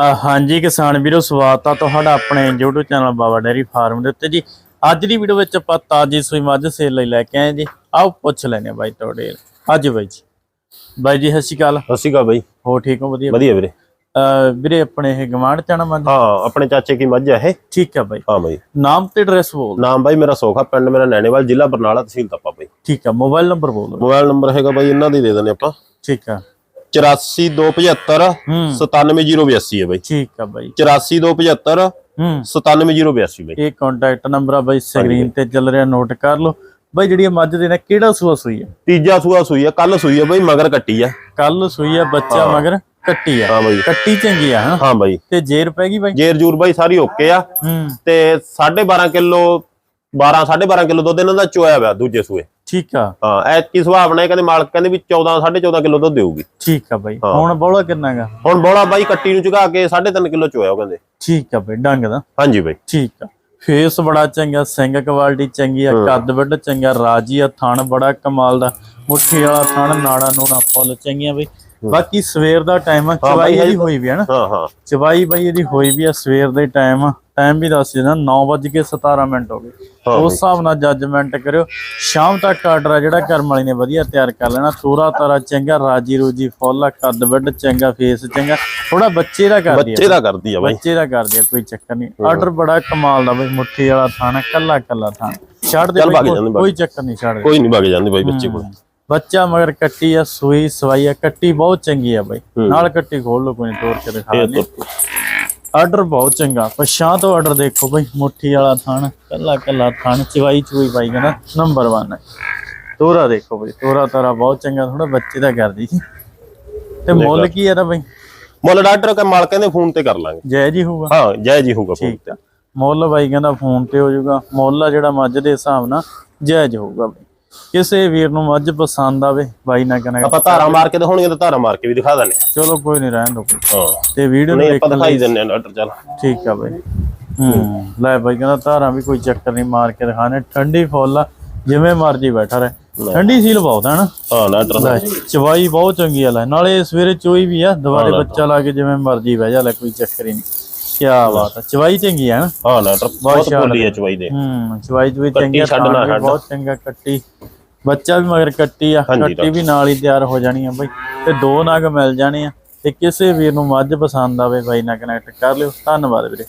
ਹਾਂਜੀ ਕਿਸਾਨ ਵੀਰੋ ਸਵਾਗਤ ਆ ਤੁਹਾਡਾ ਆਪਣੇ YouTube channel Baba dairy farm ਦੇ ਉੱਤੇ ਜੀ। ਅੱਜ ਦੀ ਵੀਡੀਓ ਵਿੱਚ ਆਪਾਂ ਤਾਜੀ ਸੂਈ ਮੱਝ ਸੇਲ ਲਈ ਲੈ ਕੇ ਆਏ ਜੀ। ਆਓ ਪੁੱਛ ਲੈਨੇ ਬਾਈ ਤੁਹਾਡੇ। ਅੱਜ ਬਾਈ ਜੀ। ਬਾਈ ਜੀ ਸਤਿ ਸ਼੍ਰੀ ਅਕਾਲ। ਸਤਿ ਸ਼੍ਰੀ ਅਕਾਲ ਬਾਈ। ਹੋ ਠੀਕ ਹੋ? ਵਧੀਆ। ਵਧੀਆ ਵੀਰੇ। ਅ, ਵੀਰੇ ਆਪਣੇ ਇਹ ਗਵਾਂਢ ਚਾਣਾ ਮੱਝ? ਹਾਂ ਆਪਣੇ ਚਾਚੇ ਕੀ ਮੱਝ ਆ ਇਹ? ਠੀਕ ਆ ਬਾਈ। ਹਾਂ ਬਾਈ। ਨਾਮ ਤੇ ਐਡਰੈਸ ਬੋਲ ਨਾਮ ਬਾਈ ਮੇਰਾ ਸੋਖਾ ਪਿੰਡ ਮੇਰਾ ਨੈਣੇਵਾਲ ਜ਼ਿਲ੍ਹਾ ਬਰਨਾਲਾ ਤਹਿਸੀਲ ਤਪਾ ਬਾਈ। ਠੀਕ ਆ ਮੋਬਾਈਲ ਨੰਬਰ ਬੋਲ। ਮੋਬਾਈਲ ਨੰਬਰ ਹੈਗਾ ਬਾਈ ਇਹਨਾਂ ਦੀ ਦੇ ਦਿੰਦੇ ਆਪਾਂ। ਠੀਕ ਆ। 84275 ਹੂੰ। 97082 ਹੈ ਬਾਈ। ਠੀਕ ਆ ਬਾਈ। 84275 ਹੂੰ। 97082 ਬਾਈ। ਇਹ ਕੰਟੈਕਟ ਨੰਬਰ ਆ ਬਾਈ ਸਕਰੀਨ ਤੇ ਚੱਲ ਰਿਹਾ ਨੋਟ ਕਰ ਲਓ। ਬਾਈ ਜਿਹੜੀ ਇਹ ਮੱਝ ਦੇ ਨੇ ਕਿਹੜਾ ਸੂਆ ਸੂਈ ਆ? ਤੀਜਾ ਸੂਆ ਸੂਈ ਆ ਕੱਲ ਸੂਈ ਆ ਬਾਈ ਮਗਰ ਕੱਟੀ ਆ। ਕੱਲ ਸੂਈ ਆ ਬੱਚਾ ਮਗਰ ਕੱਟੀ ਆ। ਹਾਂ ਬਾਈ। ਕੱਟੀ ਚੰਗੀ ਆ ਹਨਾ? ਹਾਂ ਬਾਈ। ਤੇ ਜੇਰ ਪੈ ਗਈ ਬਾਈ? ਜੇਰ ਜੂਰ ਬਾਈ ਸਾਰੀ ਓਕੇ ਆ। ਤੇ 12.5 ਕਿਲੋ 12 12.5 ਕਿਲੋ ਦੁੱਧ ਇਹਨਾਂ ਦਾ ਚੋਇਆ ਹੋਇਆ ਦੂਜੇ ਸੂਏ। ਠੀਕ ਆ। ਹਾਂ ਐਤਕੀ ਸੁਭਾਵ ਨੇ ਕਹਿੰਦੇ ਮਾਲਕ ਕਹਿੰਦੇ ਵੀ 14 14.5 ਕਿਲੋ ਦੁੱਧ ਦੇਊਗੀ। ਠੀਕ ਆ ਬਾਈ। ਹੁਣ ਬੋਲਾ ਕਿੰਨਾ ਗਾ? ਹੁਣ ਬੋਲਾ ਬਾਈ ਕੱਟੀ ਨੂੰ ਚੁਗਾ ਕੇ 3.5 ਕਿਲੋ ਚੋਇਆ ਉਹ ਕਹਿੰਦੇ। ਠੀਕ ਆ ਬਾਈ ਡੰਗ ਦਾ। ਹਾਂਜੀ ਬਾਈ। ਠੀਕ ਆ। ਫੇਸ ਬੜਾ ਚੰਗਾ ਸਿੰਘ ਕੁਆਲਿਟੀ ਚੰਗੀ ਆ ਕੱਦ ਵੱਡ ਚੰਗਾ ਰਾਜੀ ਆ ਥਣ ਬੜਾ ਕਮਾਲ ਦਾ। ਮੁੱਠੀ ਵਾਲਾ ਥਣ ਨਾੜਾ ਨੂੜਾ ਫੁੱਲ ਚੰਗੀਆਂ ਬਈ। ਬਾਕੀ ਸਵੇਰ ਦਾ ਟਾਈਮ ਆ ਚਵਾਈ ਇਹਦੀ ਹੋਈ ਵੀ ਆ ਨਾ। ਹਾਂ ਹਾਂ। ਚਵਾਈ ਬਾਈ ਇਹਦੀ ਹੋਈ ਵੀ ਆ ਸਵੇਰ ਦੇ ਟਾਈਮ ਟਾਈਮ ਵੀ ਦੱਸ ਦੇਣਾ 9:17 ਮਿੰਟ ਹੋ ਗਏ। ਹਾਂ ਉਸ ਹਿਸਾਬ ਨਾਲ ਜੱਜਮੈਂਟ ਕਰਿਓ। ਸ਼ਾਮ ਤੱਕ ਆਰਡਰ ਆ ਜਿਹੜਾ ਕਰਮ ਵਾਲੀ ਨੇ ਵਧੀਆ ਤਿਆਰ ਕਰ ਲੈਣਾ। ਤੋਰਾ ਤਾਰਾ ਚੰਗਾ ਰਾਜੀ ਰੋਜੀ ਫੁੱਲ ਕੱਦ ਵੱਡ ਚੰਗਾ ਫੇਸ ਚੰਗਾ। ਥੋੜਾ ਬੱਚੇ ਦਾ ਕਰਦੀ ਬੱਚੇ ਆ ਦਾ ਕਰਦੀ ਆ ਬਾਈ। ਬੱਚੇ ਦਾ ਕਰਦੀ ਆ ਕੋਈ ਚੱਕਰ ਨਹੀਂ। ਆਰਡਰ ਬੜਾ ਕਮਾਲ ਦਾ ਬਈ ਮੁੱਠੀ ਵਾਲਾ ਥਾਣਾ ਕੱਲਾ ਕੱਲਾ ਥਾਣਾ ਛੱਡ ਦੇ ਭਾਗ ਕੋਈ- ਭਾਗ। ਚੱਕਰ ਨਹੀਂ ਛੱਡ ਕੋਈ ਨਹੀਂ ਵਗ ਜਾਂਦੀ ਬਾਈ ਬੱਚੇ ਕੋਲ। ਬੱਚਾ ਮਗਰ ਕੱਟੀ ਆ ਸੂਈ ਸਵਾਈ ਆ ਕੱਟੀ ਬਹੁਤ ਚੰਗੀ ਆ ਬਈ। ਨਾਲ ਕੱਟੀ ਖੋਲ ਲੋ ਕੋਈ ਨਹੀਂ ਤੋੜ ਕੇ ਦਿਖਾ ਦੇ ਤਾਂ ਆਰਡਰ ਬਹੁਤ ਚੰਗਾ ਪਛਾਂ ਤੋਂ ਆਰਡਰ ਦੇਖੋ ਬਈ ਮੁੱਠੀ ਵਾਲਾ ਥਣ ਕੱਲਾ ਕੱਲਾ ਥਣ ਚਵਾਈ ਚੂਈ ਬਾਈ ਕਹਿੰਦਾ ਨੰਬਰ 1 ਹੈ ਤੋਰਾ ਦੇਖੋ ਬਈ ਤੋਰਾ ਤਾਰਾ ਬਹੁਤ ਚੰਗਾ ਥੋੜਾ ਬੱਚੇ ਦਾ ਕਰਦੀ ਸੀ ਤੇ ਮੁੱਲ ਕੀ ਆ ਦਾ ਬਈ? ਮੁੱਲ ਡਾਕਟਰ ਕੇ ਮਾਲਕਾਂ ਦੇ ਫੋਨ ਤੇ ਕਰ ਲਾਂਗੇ। ਜੈ ਜੀ ਹੋਊਗਾ। ਹਾਂ ਜੈ ਜੀ ਹੋਊਗਾ ਫੋਨ ਆ। ਮੁੱਲ ਬਾਈ ਕਹਿੰਦਾ ਫੋਨ ਤੇ ਹੋ ਜਾਊਗਾ ਮੁੱਲ ਆ ਜਿਹੜਾ ਮੱਝ ਦੇ ਹਿਸਾਬ ਨਾਲ ਜਾਇਜ਼ ਹੋਊਗਾ ਬਾਈ। ਕਿਸੇ ਵੀਰ ਨੂੰ ਮੱਝ ਪਸੰਦ ਆਵੇ ਬਾਈ ਨਾ ਕਨੈਕਟ ਆਪਾਂ ਧਾਰਾ ਮਾਰ ਕੇ ਦਿਖਾਉਣੀਆਂ ਤਾਂ ਧਾਰਾ ਮਾਰ ਕੇ ਵੀ ਦਿਖਾ ਦਿੰਦੇ ਚਲੋ ਕੋਈ ਨਹੀਂ ਰਹਿਣ ਦੋ ਹਾਂ। ਤੇ ਵੀਡੀਓ ਨੂੰ ਆਪਾਂ ਦਿਖਾਈ ਦਿੰਦੇ ਆ ਡਾਕਟਰ ਚੱਲ। ਠੀਕ ਆ ਬਾਈ। ਹੂੰ ਲੈ ਬਾਈ ਕਹਿੰਦਾ ਧਾਰਾਂ ਵੀ ਕੋਈ ਚੱਕਰ ਨਹੀਂ ਮਾਰ ਕੇ ਦਿਖਾਣੇ। ਠੰਡੀ ਫੁੱਲ ਆ ਜਿਵੇਂ ਮਰਜ਼ੀ ਬੈਠਾ ਰਹੇ। ਠੰਡੀ ਸੀਲ ਬਹੁਤ ਹੈ ਨਾ। ਹਾਂ ਡਾਕਟਰ ਚਵਾਈ ਬਹੁਤ ਚੰਗੀ ਆ ਲੈ। ਨਾਲੇ ਸਵੇਰੇ ਚੋਈ ਵੀ ਆ ਦੁਬਾਰੇ ਬੱਚਾ ਲਾ ਕੇ ਜਿਵੇਂ ਮਰਜ਼ੀ ਬਹਿ ਜਾ ਲੈ ਕੋਈ ਚੱਕਰ ਹੀ ਨਹੀਂ ਕੀ ਬਾਤ ਆ ਚਵਾਈ ਚੰਗੀ ਆ ਨਾ? ਹਾਂ ਡਾਕਟਰ ਬਹੁਤ ਬੋਲੀ ਹੈ ਚਵਾਈ ਦੇ ਹੂੰ ਚਵਾਈ ਚਵਾਈ ਚੰਗੀ ਆ ਛੱਡ ਨਾ ਥਾਣ ਵੀ ਛੱਡ। ਬਹੁਤ ਚੰਗਾ ਕੱਟੀ। ਬੱਚਾ ਵੀ ਮਗਰ ਕੱਟੀ ਆ ਹਾਂਜੀ, ਕੱਟੀ ਵੀ ਨਾਲ ਹੀ ਤਿਆਰ ਹੋ ਜਾਣੀ ਆ ਬਾਈ। ਤੇ ਦੋ ਨਗ ਮਿਲ ਜਾਣੇ ਆ ਤੇ ਕਿਸੇ ਵੀਰ ਨੂੰ ਮੱਝ ਪਸੰਦ ਆਵੇ ਬਾਈ ਨਾਲ ਕਨੈਕਟ ਕਰ ਲਿਓ। ਧੰਨਵਾਦ ਵੀਰੇ।